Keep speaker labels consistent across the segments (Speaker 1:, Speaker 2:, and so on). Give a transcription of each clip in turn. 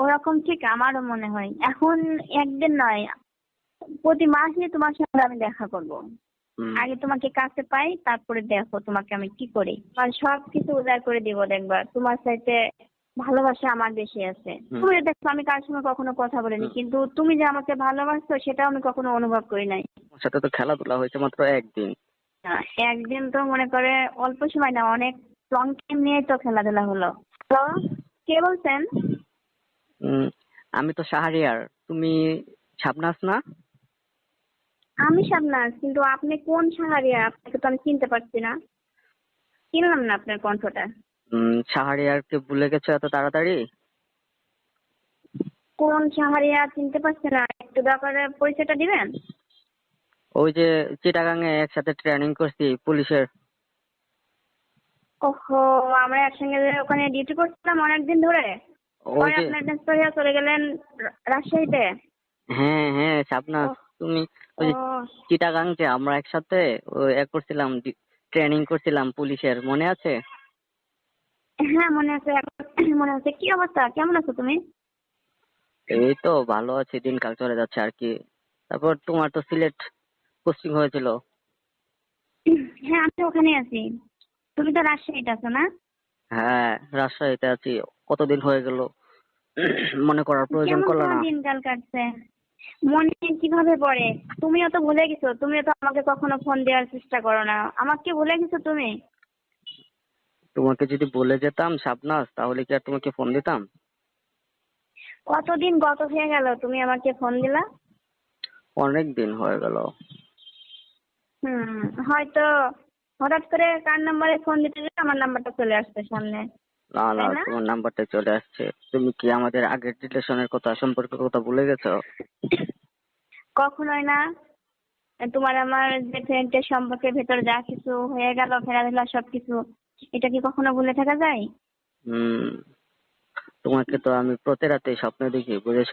Speaker 1: ওরকম ঠিক আমারও মনে হয়। এখন একদিন নয় প্রতি মাসে তোমার সঙ্গে আমি দেখা করব। আগে তোমাকে কাছে পাই তারপরে দেখো তোমাকে আমি কি করি। আর সব কিছু উদার করে দিব দেখবা তোমার সাথে ভালোবাসা আমার বেশি আছে। তুমি দেখো আমি কার সঙ্গে কখনো কথা বলিনি। কিন্তু তুমি যে আমাকে ভালোবাসছো সেটা আমি কখনো অনুভব করি নাই।
Speaker 2: সাথে তো খেলাধুলা হয়েছে মাত্র একদিন।
Speaker 1: একদিন তো মনে করে অল্প সময় না অনেক লং টাইম নিয়ে তো খেলাধুলা হলো। হ্যালো কে বলছেন?
Speaker 2: আমি তো শাহরিয়ার। তুমি শাবনাজ না?
Speaker 1: আমি শাবনাজ কিন্তু আপনি কোন সাহারিয়া আপনাকে তো আমি চিনতে পারছি না। চিনলাম না আপনার কণ্ঠটা।
Speaker 2: শাহরিয়ারকে ভুলে গেছো এত তাড়াতাড়ি?
Speaker 1: কোন সাহারিয়া চিনতে পারছি না? একটু দয়া করে পরিচয়টা দিবেন?
Speaker 2: ওই যে চিটাগাঙে একসাথে ট্রেনিং করছি পুলিশের।
Speaker 1: ওহো আমরা একসঙ্গে ওখানে ডিউটি করছিলাম অনেকদিন ধরে। পরে আপনার ট্রান্সফার হয়ে চলে গেলেন রাজশাহীতে?
Speaker 2: হ্যাঁ হ্যাঁ তুমি ওই আমরা একসাথে করছিলাম ট্রেনিং করছিলাম পুলিশের মনে আছে?
Speaker 1: হ্যাঁ মনে আছে মনে আছে। কি অবস্থা? কেমন আছো তুমি?
Speaker 2: এই তো ভালো আছি দিনকাল চলে যাচ্ছে আর কি। তারপর তোমার তো সিলেট পোস্টিং হয়েছিল।
Speaker 1: হ্যাঁ আমি ওখানে আছি। তুমি তো রাজশাহীতে আছো না?
Speaker 2: হ্যাঁ রাজশাহীতে আছি। কতদিন হয়ে গেল? মনে করার প্রয়োজন করল না।
Speaker 1: দিনকাল কাটছে? মনে কীভাবে পড়ে? তুমিও তো ভুলে গেছো তুমিও তো আমাকে কখনো ফোন দেওয়ার চেষ্টা করো না। আমাকে ভুলে গেছো তুমি?
Speaker 2: তোমাকে যদি বলে যেতাম শাবনাজ তাহলে কি আর তোমাকে ফোন দিতাম?
Speaker 1: কতদিন গত হয়ে গেল তুমি আমাকে ফোন দিলা?
Speaker 2: অনেক দিন হয়ে গেল।
Speaker 1: হুম হয়তো হঠাৎ করে কার নাম্বারে ফোন দিতে গেলে আমার নাম্বারটা চলে আসছে সামনে।
Speaker 2: না না
Speaker 1: তাই না?
Speaker 2: তোমার নাম্বারটা চলে আসছে। তুমি কি আমাদের আগের রিলেশনের কথা সম্পর্কের কথা ভুলে গেছো?
Speaker 1: কখনোই না। তোমার আমার যে ফ্রেন্ডের সম্পর্কের ভেতর যা কিছু হয়ে গেল ফেরাধুলা সব কিছু এটা কি কখনো ভুলে থাকা যায়?
Speaker 2: হুম তোমাকে তো আমি প্রতি রাতে স্বপ্নে দেখি বুঝেছ?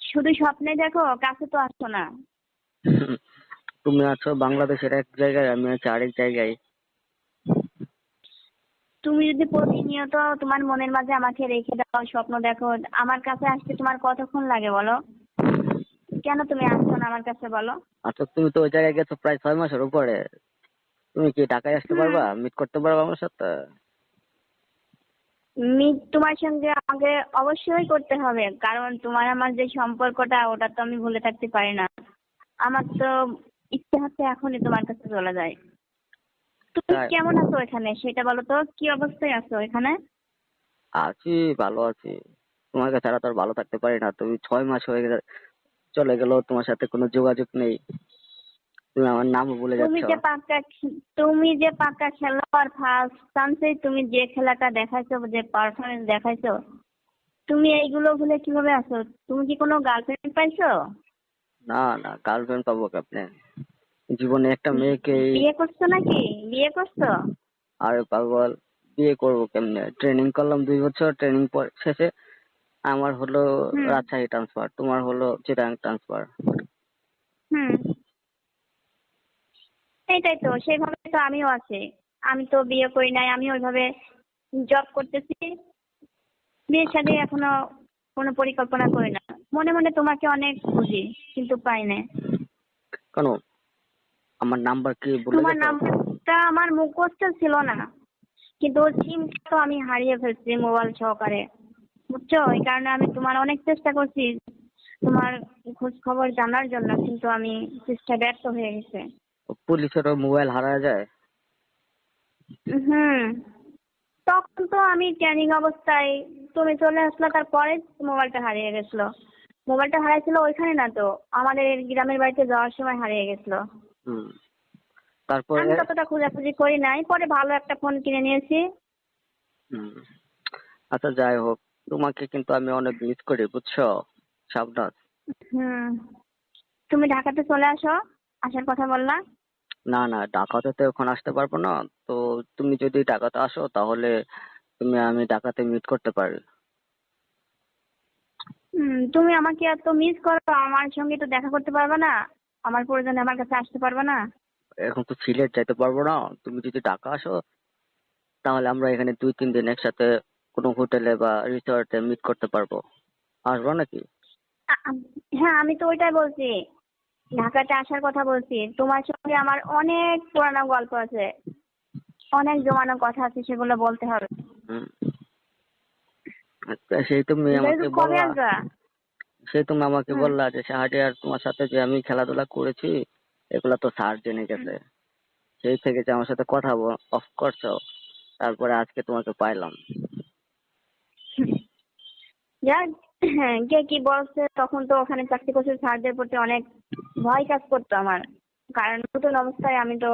Speaker 1: শুধু স্বপ্নে দেখো কাছে তো আসছো না।
Speaker 2: তুমি আছো বাংলাদেশের এক জায়গায় আমি আছি আরেক জায়গায়।
Speaker 1: তুমি যদি প্রতিনিয়ত তোমার মনের মাঝে আমাকে রেখে দাও স্বপ্ন দেখো আমার কাছে আসতে তোমার কতক্ষণ লাগে বলো? কেন তুমি আসছো না আমার কাছে বলো?
Speaker 2: আচ্ছা তুমি তো ওই জায়গায় গেছো প্রায় ছয় মাসের উপরে। তুমি কি ঢাকায় আসতে পারবা? মিট করতে পারবা আমার সাথে?
Speaker 1: মিট তোমার সঙ্গে আমাকে অবশ্যই করতে হবে কারণ তোমার আমার যে সম্পর্কটা ওটা তো আমি ভুলে থাকতে পারি না। আমার তো ইচ্ছে হচ্ছে এখনই তোমার কাছে চলে যায় তুমি কেমন আছো এখানে? সেটা বলো তো কি অবস্থায় আছো এখানে?
Speaker 2: আছি ভালো আছি। তোমাকে ছাড়া তো আর ভালো থাকতে পারি না। তুমি ছয় মাস হয়ে গেলে চলে গেল তোমার সাথে কোনো যোগাযোগ নেই। তুমি আমার নামও ভুলে
Speaker 1: তুমি
Speaker 2: যাচ্ছ।
Speaker 1: যে পাক্কা তুমি যে পাক্কা খেলোয়াড় ফার্স্ট চান্সে তুমি যে খেলাটা দেখাইছো যে পারফরমেন্স দেখাইছো তুমি এইগুলো ভুলে কীভাবে আছো? তুমি কি কোনো গার্লফ্রেন্ড পাইছো?
Speaker 2: না না গার্লফ্রেন্ড পাবো আপনি জীবনে একটা মেয়েকে
Speaker 1: বিয়ে করছ নাকি? বিয়ে করছ?
Speaker 2: আরে পাগল বিয়ে করব কেমনে? ট্রেনিং করলাম দুই বছর ট্রেনিং পর শেষে আমার হলো রাজশাহী ট্রান্সফার তোমার হলো চিটাং ট্রান্সফার
Speaker 1: হুম। এইটাই তো সেইভাবে তো আমিও আছি। আমি তো বিয়ে করি নাই আমি ওইভাবে জব করতেছি। বিয়ের সাথে এখনও কোনো পরিকল্পনা করি না। মনে মনে তোমাকে অনেক খুঁজি কিন্তু পাই না
Speaker 2: কেন? আমার নাম্বার কি বলে
Speaker 1: তোমার? নাম্বারটা আমার মুখস্থ ছিল না। কিন্তু সিমটা তো আমি হারিয়ে ফেলছি মোবাইল সহকারে। বুঝছ? ওই কারণে আমি তোমার অনেক চেষ্টা করছি তোমার খোঁজ খবর জানার জন্য কিন্তু আমি চেষ্টা ব্যর্থ হয়ে গেছে।
Speaker 2: পুলিশেরও মোবাইল হারা যায়?
Speaker 1: হুম। তখন তো আমি ট্রেনিং অবস্থায় তুমি চলে আসলে তারপরে মোবাইলটা হারিয়ে গেছিল। মোবাইলটা হারাইছিল ওইখানে না তো আমাদের গ্রামের বাড়িতে যাওয়ার সময় হারিয়ে গেছিল।
Speaker 2: হুম। তারপরে
Speaker 1: আমি ততটা খোঁজাখুঁজি করি নাই পরে ভালো একটা ফোন কিনে নিয়েছি।
Speaker 2: হুম। আচ্ছা যাই হোক তোমাকে কিন্তু আমি অনেক মিস করি বুঝছ? সাবধান।
Speaker 1: হুম। তুমি ঢাকাতে চলে আসো আসার কথা বললা।
Speaker 2: না না ঢাকাতে তো এখন আসতে পারব না। তো তুমি যদি ঢাকাতে আসো তাহলে তুমি আমি ঢাকাতে মিট করতে পারি।
Speaker 1: হুম তুমি আমাকে এত মিস করো আমার সঙ্গে তো দেখা করতে পারবে না। আমার প্রয়োজনে আমার কাছে আসতে পারবে না?
Speaker 2: এখন তো সিলেট যাইতে পারব না। তুমি যদি ঢাকা আসো তাহলে আমরা এখানে দুই তিন দিন একসাথে কোনো হোটেলে বা রিসর্টে মিট করতে পারব। আসব নাকি?
Speaker 1: হ্যাঁ আমি তো ওইটাই বলছি। ঢাকাতে আসার কথা বলছি। তোমার সঙ্গে আমার অনেক পুরানো গল্প আছে। অনেক জমানো কথা আছে সেগুলো বলতে হবে।
Speaker 2: আচ্ছা সেই তুমি আমাকে
Speaker 1: কবে
Speaker 2: সেই তুমি আমাকে বললা যে শাহাটি আর তোমার সাথে যে আমি খেলাধুলা করেছি এগুলা তো স্যার জেনে গেছে। সেই থেকে যে আমার সাথে কথা অফ করছ তারপরে আজকে তোমাকে পাইলাম।
Speaker 1: যাক হ্যাঁ, কে কি বলছে তখন তো ওখানে চাকরি করছে স্যারদের প্রতি অনেক ভয় কাজ করতো আমার। কারণ নতুন অবস্থায় আমি তো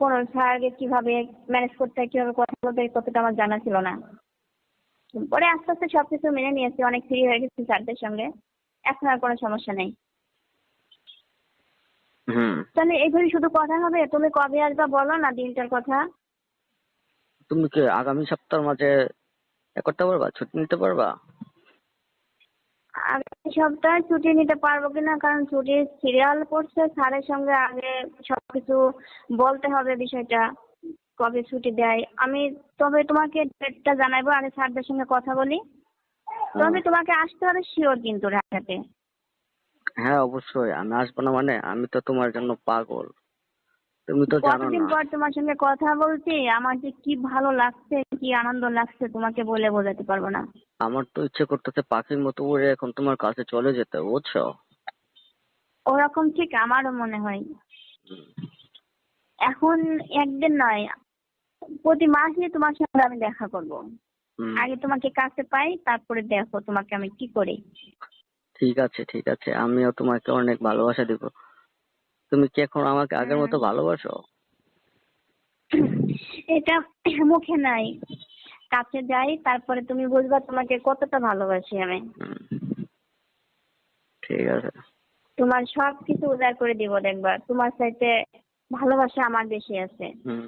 Speaker 1: কোন স্যারকে কীভাবে ম্যানেজ করতে হয় কীভাবে কথা বলতে হয় কতটা আমার জানা ছিল না। পরে আস্তে আস্তে সবকিছু মেনে নিয়েছি অনেক ফ্রি হয়ে গেছি স্যারদের সঙ্গে। এখন আর কোনো সমস্যা নেই।
Speaker 2: হুম।
Speaker 1: তাহলে এইভাবে শুধু কথা হবে? তুমি কবে আসবা বলো না দিনটার কথা?
Speaker 2: তুমি কি আগামী সপ্তাহের মাঝে করতে পারবা? ছুটি নিতে পারবা?
Speaker 1: আগামী সপ্তাহে ছুটি নিতে পারব কিনা? কারণ ছুটির সিরিয়াল পড়ছে স্যারের সঙ্গে আগে সবকিছু বলতে হবে বিষয়টা। কবে ছুটি দেয়? আমি তবে তোমাকে ডেটটা জানাব আগে স্যারদের সঙ্গে কথা বলি। তবে তোমাকে আসতে হবে শিওর কিন্তু ঢাকাতে
Speaker 2: হ্যাঁ অবশ্যই। আমি আসব না মানে? আমি তো তোমার জন্য পাগল। তুমি তো জানো
Speaker 1: কতদিন
Speaker 2: না।
Speaker 1: পর তোমার সঙ্গে কথা বলছি? আমার যে কি ভালো লাগছে কি আনন্দ লাগছে তোমাকে বলে বোঝাতে পারব না।
Speaker 2: আমার তো ইচ্ছে করতেছে পাখির মতো উড়ে এখন তোমার কাছে চলে যেতে বুঝছ?
Speaker 1: ওরকম ঠিক আমারও মনে হয়। এখন একদিন নয় প্রতি মাসে তোমার সঙ্গে আমি দেখা করব। আগে তোমাকে কাছে পাই তারপরে দেখো তোমাকে আমি কি করি।
Speaker 2: ঠিক আছে ঠিক আছে। আমিও তোমাকে অনেক ভালোবাসা দিব। তুমি কি এখন আমাকে আগের মতো ভালোবাসো?
Speaker 1: এটা মুখে নাই। কাছে যাই তারপরে তুমি বুঝবা তোমাকে কতটা ভালোবাসি আমি।
Speaker 2: ঠিক আছে।
Speaker 1: তোমার সব কিছু উজাড় করে দিব দেখবা। তোমার চাইতে ভালোবাসা আমার বেশি আছে।
Speaker 2: হুম।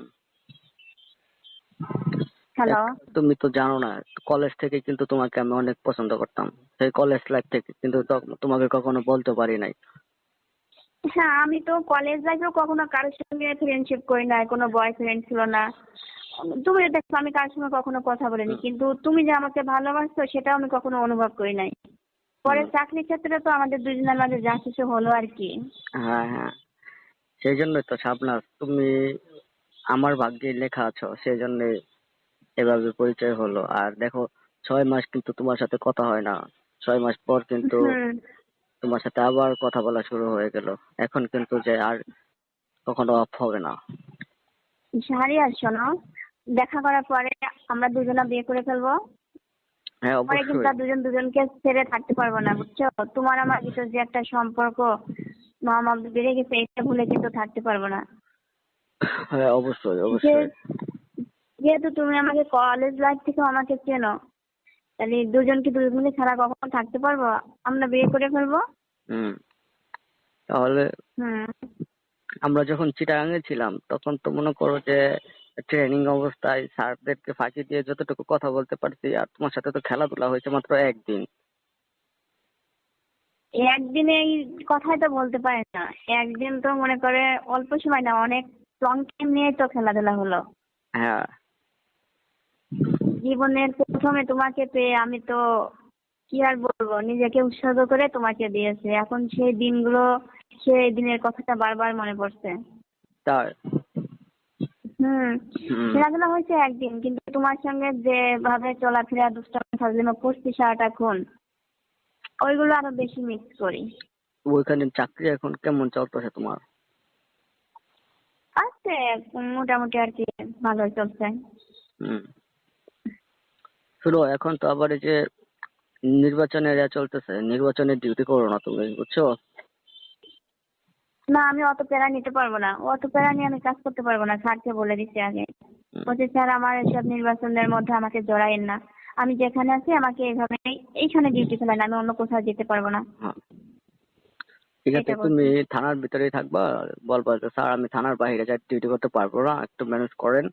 Speaker 1: হ্যালো।
Speaker 2: তুমি তো জানো না কলেজ থেকে কিন্তু তোমাকে আমি অনেক পছন্দ করতাম। সেই কলেজ লাইফ থেকে কিন্তু তোমাকে কখনো বলতে পারি নাই।
Speaker 1: হ্যাঁ আমি তো কলেজ লাইফেও কখনো কারোর সঙ্গে ফ্রেন্ডশিপ করি নাই কোনো বয়ফ্রেন্ড ছিল না। তুমি দেখো আমি কারোর সঙ্গে কখনো কথা বলিনি। কিন্তু তুমি যে আমাকে ভালোবাসছো সেটাও আমি কখনো অনুভব করি নাই। পরে। চাকরির ক্ষেত্রে তো আমাদের দুজনের মাঝে যা কিছু হলো আর কি।
Speaker 2: হ্যাঁ হ্যাঁ। সেই জন্যই তো শাবনাজ তুমি আমার ভাগ্যে লেখা আছো সেই জন্য এভাবে পরিচয় হলো। আর দেখো ছয় মাস কিন্তু তোমার সাথে কথা হয় না। ছয় মাস পর কিন্তু তোমার সাথে আবার কথা বলা শুরু হয়ে গেল। এখন কিন্তু যে আর কখনো অফ হবে না।
Speaker 1: আর শোনো দেখা করার পরে আমরা দুজনা বিয়ে করে ফেলব।
Speaker 2: হ্যাঁ
Speaker 1: পরে কিন্তু আর দুজন দুজনকে ছেড়ে থাকতে পারব না বুঝছ? তোমার আমার ভিতর যে একটা সম্পর্ক মহামত বেড়ে গেছে এটা ভুলে কিন্তু থাকতে পারব না।
Speaker 2: হ্যাঁ অবশ্যই অবশ্যই।
Speaker 1: যেহেতু তুমি আমাকে কলেজ লাইফ থেকে আমাকে চেনো তাহলে দুজন কি দুজনকে ছাড়া কখনো থাকতে পারব? আমরা বিয়ে করে ফেলব?
Speaker 2: হুম। তাহলে আমরা যখন চিটাগাঙে ছিলাম তখন তো মনে করো যে ট্রেনিং অবস্থায় স্যারদেরকে ফাঁকি দিয়ে যতটুকু কথা বলতে পারছি আর তোমার সাথে তো খেলাধুলা হয়েছে মাত্র একদিন।
Speaker 1: একদিনে এই কথাই তো বলতে পারে না। একদিন তো মনে করে অল্প সময় না অনেক লং টাইম নিয়ে তো খেলাধুলা হলো।
Speaker 2: হ্যাঁ।
Speaker 1: জীবনের প্রথমে তোমাকে পেয়ে আমি তো কি আর বলব নিজেকে উৎসর্গ করে তোমাকে দিয়েছি। এখন সেই দিনগুলো সেই দিনের কথাটা বারবার মনে পড়ছে। হুম।
Speaker 2: হুম।
Speaker 1: খেলাধুলা হয়েছে একদিন কিন্তু তোমার সঙ্গে যেভাবে চলাফেরা দুষ্টামি ফাজলিমা করছি সারাটাক্ষণ ওইগুলো আরও বেশি মিস করি।
Speaker 2: ওইখানে চাকরি এখন কেমন চলতেছে তোমার?
Speaker 1: আছে মোটামুটি আর কি ভালোই চলছে।
Speaker 2: হুম। শুনো এখন তো আবার এই যে নির্বাচনের ইয়া চলতেছে নির্বাচনের ডিউটি করো না তুমি বুঝছ?
Speaker 1: না আমি অত প্যারা নিতে পারব না। অত প্যারা নিয়ে আমি কাজ করতে পারব না স্যারকে বলে দিচ্ছি আগে। বলছে স্যার আমার এসব নির্বাচনের মধ্যে আমাকে জড়াইন না। আমি যেখানে আছি আমাকে এইভাবে এইখানে ডিউটি ফেলেন আমি অন্য কোথাও যেতে পারব না।
Speaker 2: ঠিক আছে। তুমি থানার ভিতরেই থাকবা বলবা যে স্যার আমি থানার বাইরে যাই ডিউটি করতে পারব না একটু ম্যানেজ করেন।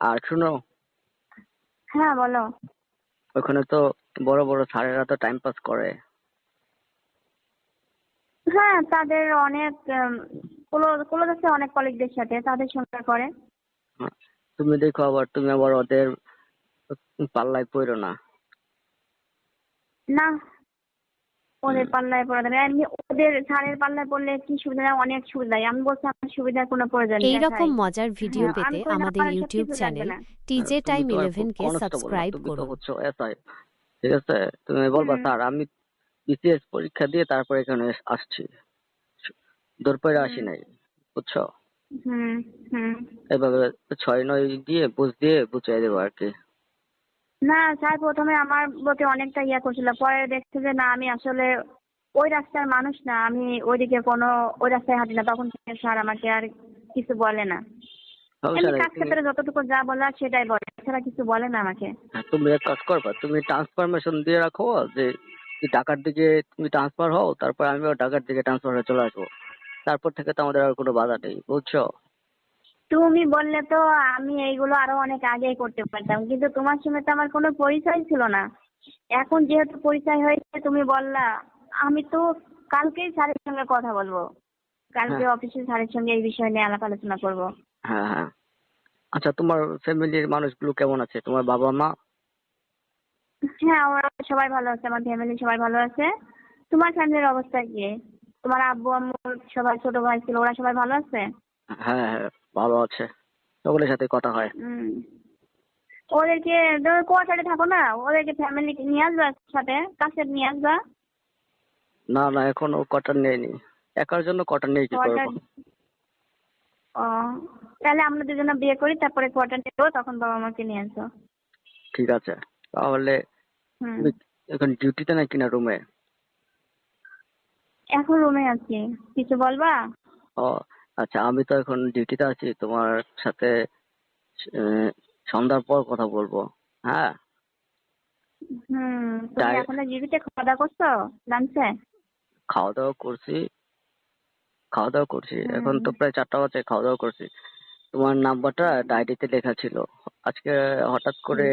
Speaker 2: আর শুনো
Speaker 1: হ্যাঁ বলো।
Speaker 2: ওখানে তো বড় বড় স্যারেরা তো টাইম পাস করে।
Speaker 1: হ্যাঁ তাদের অনেক ক্লোজ আছে অনেক কলিগদের সাথে তাদের সঙ্গে করে।
Speaker 2: হ্যাঁ, তুমি দেখো আবার তুমি আবার ওদের পাল্লায় পড়ো না।
Speaker 1: না ওদের পাল্লায় পড়া দেবে এমনি ওদের স্যারের পাল্লায় পড়লে কি সুবিধা? অনেক সুবিধা। আমি বলছি আমার সুবিধার কোনো প্রয়োজন নেই
Speaker 3: এই রকম মজার ভিডিও
Speaker 1: হ্যাঁ,
Speaker 3: পেতে আমাদের ইউটিউব চ্যানেল টিজে টাইম
Speaker 2: তো আর
Speaker 3: ইলেভেন কে সাবস্ক্রাইব করুন।
Speaker 2: ঠিক আছে? তুমি বলবা স্যার আমি বিসিএস পরীক্ষা দিয়ে তারপর এখানে আসছি। দরপরে আসি নাই বুঝছ?
Speaker 1: হুম হুম।
Speaker 2: এভাবে ছয় নয় দিয়ে বুঝ দিয়ে বুঝিয়ে দেবো আর কি।
Speaker 1: না স্যার প্রথমে আমার প্রতি অনেকটা ইয়া করছিল। পরে দেখছে যে না আমি আসলে ওই রাস্তার মানুষ না আমি ওইদিকে কোনো ওই রাস্তায় হাঁটি না। তখন থেকে স্যার আমাকে আর কিছু বলে না। এমনি কাজ ক্ষেত্রে যতটুকু যা বলার সেটাই বলে। এছাড়া কিছু বলে না আমাকে।
Speaker 2: হ্যাঁ, তুমি এক কাজ করবা তুমি ট্রান্সফরমেশন দিয়ে রাখো যে ঢাকার দিকে তুমি ট্রান্সফার হও তারপর আমিও ঢাকার দিকে ট্রান্সফার হয়ে চলে আসব। তারপর থেকে তো আমাদের আর কোনো বাধা নেই বুঝছ?
Speaker 1: তুমি বললে তো আমি এইগুলো আরও অনেক আগেই করতে পারতাম কিন্তু তোমার সঙ্গে তো আমার কোনো পরিচয় ছিল না। এখন যেহেতু পরিচয় হয়েছে তুমি বললা আমি তো কালকেই স্যারের সঙ্গে কথা বলব। কালকে
Speaker 2: হ্যাঁ।
Speaker 1: অফিসে স্যারের সঙ্গে এই বিষয় নিয়ে আলাপ আলোচনা করব।
Speaker 2: হ্যাঁ হ্যাঁ। আচ্ছা তোমার ফ্যামিলির মানুষগুলো কেমন আছে? তোমার বাবা মা?
Speaker 1: হ্যাঁ ওরা সবাই ভালো আছে আমার ফ্যামিলি সবাই ভালো আছে। তোমার ফ্যামিলির অবস্থা কি? তোমার আব্বু আম্মু সবাই ছোট ভাই ছিল ওরা সবাই ভালো আছে?
Speaker 2: হ্যাঁ হ্যাঁ। ভালো আছে। সকলের সাথে কথা হয়।
Speaker 1: ওদেরকে তুমি কোয়ার্টারে থাকো না ওদেরকে ফ্যামিলি নিয়ে আসবা সাথে কাছে নিয়ে আসবা।
Speaker 2: না না এখনও কটার নেইনি একার জন্য কটার নেই কি
Speaker 1: কোয়ার্টার
Speaker 2: করব?
Speaker 1: ও তাহলে আমরা দুজনে বিয়ে করি তারপরে কোয়ার্টার নেব তখন বাবা মাকে নিয়ে আসব।
Speaker 2: ঠিক আছে। তাহলে এখন ডিউটিতে নাকি না রুমে
Speaker 1: এখন রুমে আছি। কিছু বলবা?
Speaker 2: ও আচ্ছা আমি তো এখন ডিউটিতে আছি তোমার সাথে সন্ধ্যার পর কথা বলব হ্যাঁ?
Speaker 1: হুম তুমি এখন জিবিতে খাওয়া দাওয়া করছ লাঞ্চে
Speaker 2: খাওয়া দাওয়া করছি খাওয়া দাওয়া করছি এখন তো প্রায় চারটা বাজে খাওয়া দাওয়া করছি। তোমার নাম্বারটা ডায়েরিতে লেখা ছিল আজকে হঠাৎ করে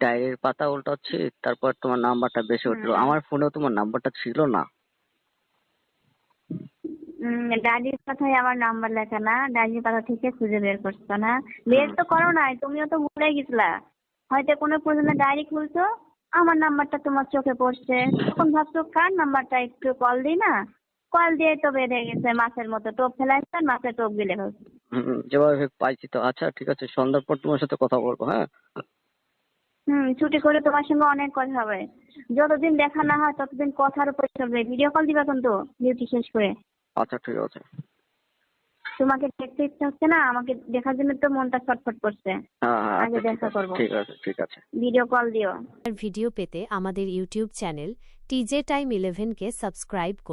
Speaker 2: ডায়েরির পাতা উল্টাচ্ছি তারপর তোমার নাম্বারটা বেশি উঠল। আমার ফোনেও তোমার নাম্বারটা ছিল না।
Speaker 1: ডায়েরির কথাই আমার নাম্বার লেখা না। ডায়েরির পাতা থেকে খুঁজে বের করছ না। বের তো করো নাই তুমিও তো ভুলে গেছিলা। হয়তো কোনো প্রয়োজনে ডায়েরি খুলছো আমার নাম্বারটা তোমার চোখে পড়ছে। তখন ভাবছ কার নাম্বারটা একটু কল দিই না? কল দিয়ে তো বেঁধে গেছে মাছের মতো। টোপ ফেলাইছে মাছের টোপ গিলে ফেলছে।
Speaker 2: হুম, যেভাবে পাইছি তো। আচ্ছা ঠিক আছে সন্ধ্যার পর তোমার সাথে কথা বলব হ্যাঁ?
Speaker 1: হুম ছুটি করে তোমার সঙ্গে অনেক কথা হবে। যতদিন দেখা না হয় ততদিন কথার উপর চলবে। ভিডিও কল দিবা কিন্তু ডিউটি শেষ করে।
Speaker 2: আচ্ছা ঠিক আছে।
Speaker 1: তোমাকে দেখতে ইচ্ছা হচ্ছে না? আমাকে দেখার জন্য তো মনটা ছটফট করছে।
Speaker 2: হ্যাঁ হ্যাঁ
Speaker 1: আগে
Speaker 2: আচ্ছা,
Speaker 1: দেখা করব।
Speaker 2: ঠিক আছে ঠিক আছে।
Speaker 1: ভিডিও কল দিও।
Speaker 3: ভিডিও পেতে আমাদের YouTube channel TJ time eleven কে সাবস্ক্রাইব করুন।